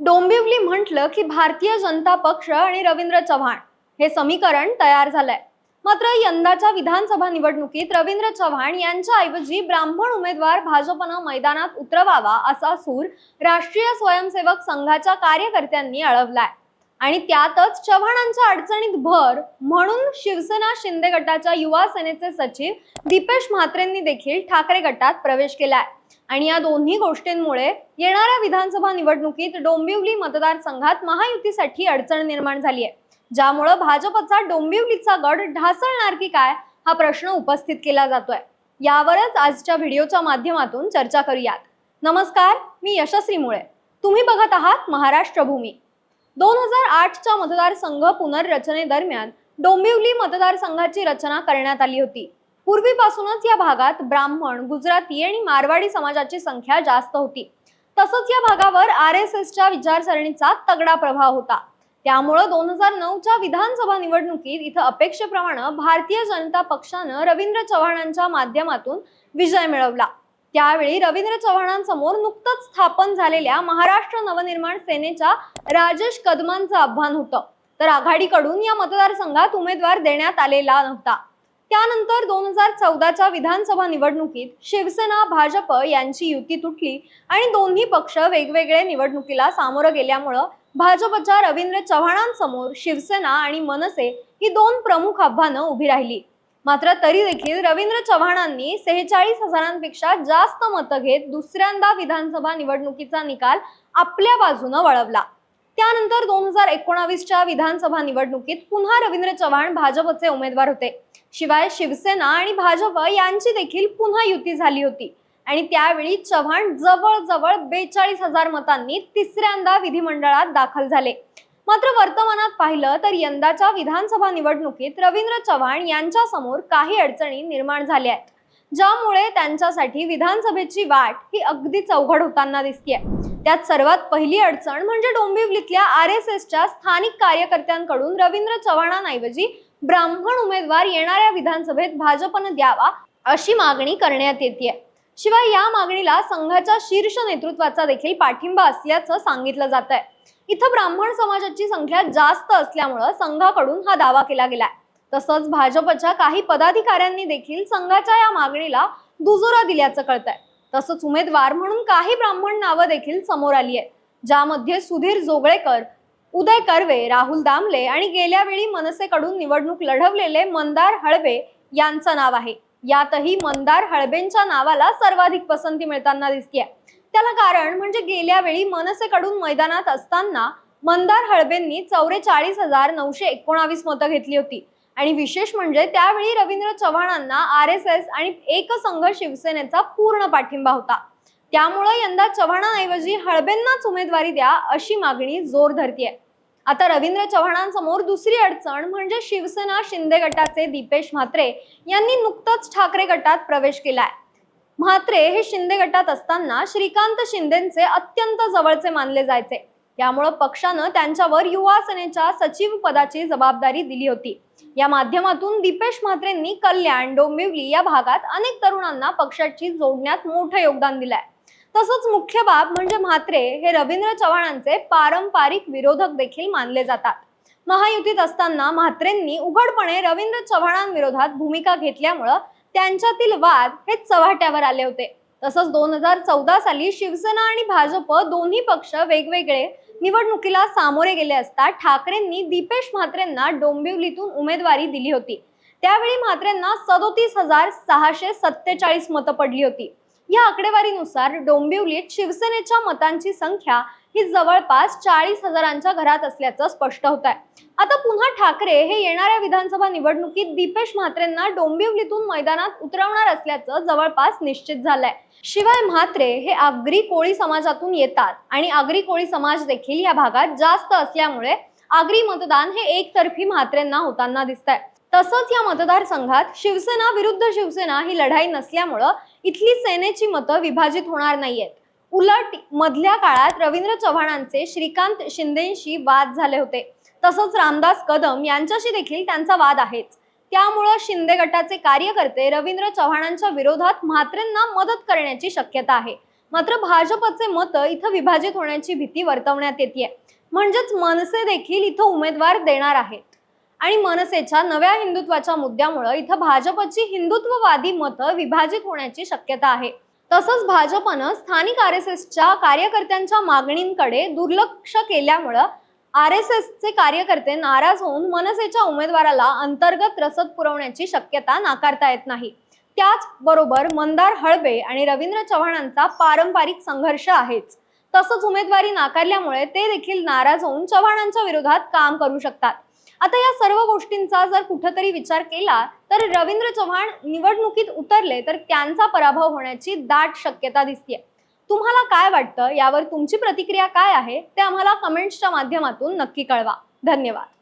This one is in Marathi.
डोंबिवली म्हटलं की भारतीय जनता पक्ष आणि रवींद्र चव्हाण हे समीकरण तयार झालंय. मात्र यंदाच्या विधानसभा निवडणुकीत रवींद्र चव्हाण यांच्याऐवजी ब्राह्मण उमेदवार भाजपनं मैदानात उतरवावा असा सूर राष्ट्रीय स्वयंसेवक संघाच्या कार्यकर्त्यांनी अळवलाय आणि त्यातच चव्हाणांच्या अडचणीत भर म्हणून शिवसेना शिंदे गटाच्या युवा सेनेचे सचिव दीपेश म्हात्रेंनी देखील ठाकरे गटात प्रवेश केलाय. आणि या दोन्ही गोष्टींमुळे येणाऱ्या विधानसभा निवडणुकीत डोंबिवली मतदारसंघात महायुतीसाठी अडचण निर्माण झाली आहे ज्यामुळं भाजपचा डोंबिवलीचा गड ढासळणार की काय हा प्रश्न उपस्थित केला जातोय. यावरच आजच्या व्हिडिओच्या माध्यमातून चर्चा करूयात. नमस्कार मी यशस्वी मुळे. तुम्ही बघत आहात महाराष्ट्र भूमी. दोन हजार आठच्या मतदारसंघ पुनर्रचनेदरम्यान डोंबिवली मतदारसंघाची रचना करण्यात आली होती. पूर्वीपासूनच या भागात ब्राह्मण गुजराती आणि मारवाडी समाजाची संख्या जास्त होती. तसंच या भागावर आर एस एसच्या विचारसरणीचा तगडा प्रभाव होता. त्यामुळं दोन हजार नऊच्या विधानसभा निवडणुकीत इथं अपेक्षेप्रमाणे भारतीय जनता पक्षानं रवींद्र चव्हाणांच्या माध्यमातून विजय मिळवला. त्यावेळी रवींद्र चव्हाणांसमोर नुकतंच स्थापन झालेल्या महाराष्ट्र नवनिर्माण सेनेच्या राजेश कदमांचं आव्हान होतं. तर आघाडीकडून या मतदारसंघात उमेदवार देण्यात आलेला नव्हता. त्यानंतर दोन हजार चौदाच्या विधानसभा निवडणुकीत शिवसेना भाजप यांची युती तुटली आणि दोन्ही पक्ष वेगवेगळे निवडणुकीला सामोरं गेल्यामुळं भाजपच्या रवींद्र चव्हाणांसमोर शिवसेना आणि मनसे ही दोन प्रमुख आव्हानं उभी राहिली. मात्र तरी देखील रवींद्र चव्हाणांनी सेहेचाळीस हजारांपेक्षा जास्त मतं घेत दुसऱ्यांदा विधानसभा निवडणुकीचा निकाल आपल्या बाजूनं वळवला. त्यानंतर दोन हजार एकोणावीसच्या विधानसभा निवडणुकीत पुन्हा रवींद्र चव्हाण भाजपचे उमेदवार होते. शिवाय शिवसेना आणि भाजप यांची देखील पुन्हा युती झाली होती. आणि त्यावेळी चव्हाण जवळजवळ बेचाळीस हजार मतांनी तिसऱ्यांदा विधिमंडळात दाखल झाले. मात्र वर्तमानात पाहिलं तर यंदाच्या विधानसभा निवडणुकीत रवींद्र चव्हाण यांच्या समोर काही अडचणी निर्माण झाल्या आहेत. ज्यामुळे त्यांच्यासाठी विधानसभेची वाट ही अगदीच अवघड होताना दिसतेय. त्यात सर्वात पहिली अडचण म्हणजे डोंबिवलीतल्या आर एस एसच्या स्थानिक कार्यकर्त्यांकडून रवींद्र चव्हाणांऐवजी ब्राह्मण उमेदवार येणाऱ्या विधानसभेत भाजपनं द्यावा अशी मागणी करण्यात येते शिवाय या मागणीला संघाच्या शीर्ष नेतृत्वाचा देखील पाठिंबा असल्याचं सांगितलं जात आहे इथं ब्राह्मण समाजाची संख्या जास्त असल्यामुळं संघाकडून हा दावा केला गेलाय. तसंच भाजपच्या काही पदाधिकाऱ्यांनी देखील संघाच्या या मागणीला दुजोरा दिल्याचं कळतंय. तसंच उमेदवार म्हणून काही ब्राह्मण नावं देखील समोर आली आहेत ज्यामध्ये सुधीर जोगळेकर उदय कर्वे राहुल दामले आणि गेल्या वेळी मनसेकडून निवडणूक लढवलेले मंदार हळबे यांचं नाव आहे. यातही मंदार हळबेंच्या नावाला सर्वाधिक पसंती मिळताना दिसतीये. त्याला कारण म्हणजे गेल्या वेळी मनसेकडून मैदानात असताना मंदार हळबेंनी चौवेचाळीस हजार नऊशे एकोणावीस मतं घेतली होती. आणि विशेष म्हणजे त्यावेळी रवींद्र चव्हाणांना आर एस एस आणि एकसंघ शिवसेनेचा पूर्ण पाठिंबा होता. त्यामुळं यंदा चव्हाणांऐवजी हळबेंनाच उमेदवारी द्या अशी मागणी जोर धरतीये. आता रवींद्र चव्हाणांसमोर दुसरी अडचण म्हणजे शिवसेना शिंदे गटाचे दीपेश म्हात्रे यांनी नुकतंच ठाकरे गटात प्रवेश केलाय. म्हात्रे हे शिंदे गटात असताना श्रीकांत शिंदेचे अत्यंत जवळचे मानले जायचे. त्यामुळं पक्षानं त्यांच्यावर युवा सेनेच्या सचिव पदाची जबाबदारी दिली होती. या माध्यमातून दीपेश म्हात्रेंनी कल्याण डोंबिवली या भागात अनेक तरुणांना पक्षाची जोडण्यात मोठं योगदान दिलंय. तसंच मुख्य बाब म्हणजे म्हात्रे हे रवींद्र चव्हाणांचे पारंपरिक विरोधक देखील मानले जातात. महायुतीत असताना म्हात्रेंनी उघडपणे रवींद्र चव्हाणांविरोधात भूमिका घेतल्यामुळं त्यांच्यातील वाद हे चव्हाट्यावर आले होते. तसंच दोन हजार चौदा साली शिवसेना आणि भाजप दोन्ही पक्ष वेगवेगळे निवडणुकीला सामोरे गेले असता ठाकरेंनी दीपेश म्हात्रेंना डोंबिवलीतून उमेदवारी दिली होती. त्यावेळी म्हात्रेंना सदोतीस हजार सहाशे सत्तेचाळीस मतं पडली होती. या आकडेवारीनुसार डोंबिवलीत शिवसेनेच्या मतांची संख्या ही जवळपास चाळीस हजारांच्या घरात असल्याचं स्पष्ट होत आहे आता पुन्हा ठाकरे हे येणाऱ्या विधानसभा निवडणुकीत दीपेश म्हात्रेंना डोंबिवलीतून मैदानात उतरवणार असल्याचं जवळपास निश्चित झालंय. शिवाय म्हात्रे हे आगरी कोळी समाजातून येतात आणि आगरी कोळी समाज देखील या भागात जास्त असल्यामुळे आगरी मतदान हे एकतर्फी म्हात्रेंना होताना दिसत आहे तसंच या मतदारसंघात शिवसेना विरुद्ध शिवसेना ही लढाई नसल्यामुळं इथली सेनेची मतं विभाजित होणार नाहीयेत. उलट मधल्या काळात रवींद्र चव्हाणांचे श्रीकांत शिंदेशी वाद झाले होते. तसंच रामदास कदम यांच्याशी देखील त्यांचा वाद आहेच. त्यामुळं शिंदे गटाचे कार्यकर्ते रवींद्र चव्हाणांच्या विरोधात म्हात्रेंना मदत करण्याची शक्यता आहे. मात्र भाजपचे मत इथं विभाजित होण्याची भीती वर्तवण्यात येते म्हणजेच मनसे देखील इथं उमेदवार देणार आहेत. आणि मनसेच्या नव्या हिंदुत्वाच्या मुद्द्यामुळं इथं भाजपची हिंदुत्ववादी मतं विभाजित होण्याची शक्यता आहे. तसंच भाजपनं स्थानिक आर एस एसच्या कार्यकर्त्यांच्या मागणींकडे दुर्लक्ष केल्यामुळं आर एस एसचे कार्यकर्ते नाराज होऊन मनसेच्या उमेदवाराला अंतर्गत रसद पुरवण्याची शक्यता नाकारता येत नाही. त्याचबरोबर मंदार हळबे आणि रवींद्र चव्हाणांचा पारंपरिक संघर्ष आहेच. तसंच उमेदवारी नाकारल्यामुळे ते देखील नाराज होऊन चव्हाणांच्या विरोधात काम करू शकतात. आता या सर्व गोष्टींचा जर कुठंतरी विचार केला तर रवींद्र चव्हाण निवडणुकीत उतरले तर त्यांचा पराभव होण्याची दाट शक्यता दिसते तुम्हाला काय वाटतं? यावर तुमची प्रतिक्रिया काय आहे? ते आम्हाला कमेंट्सच्या माध्यमातून नक्की कळवा. धन्यवाद.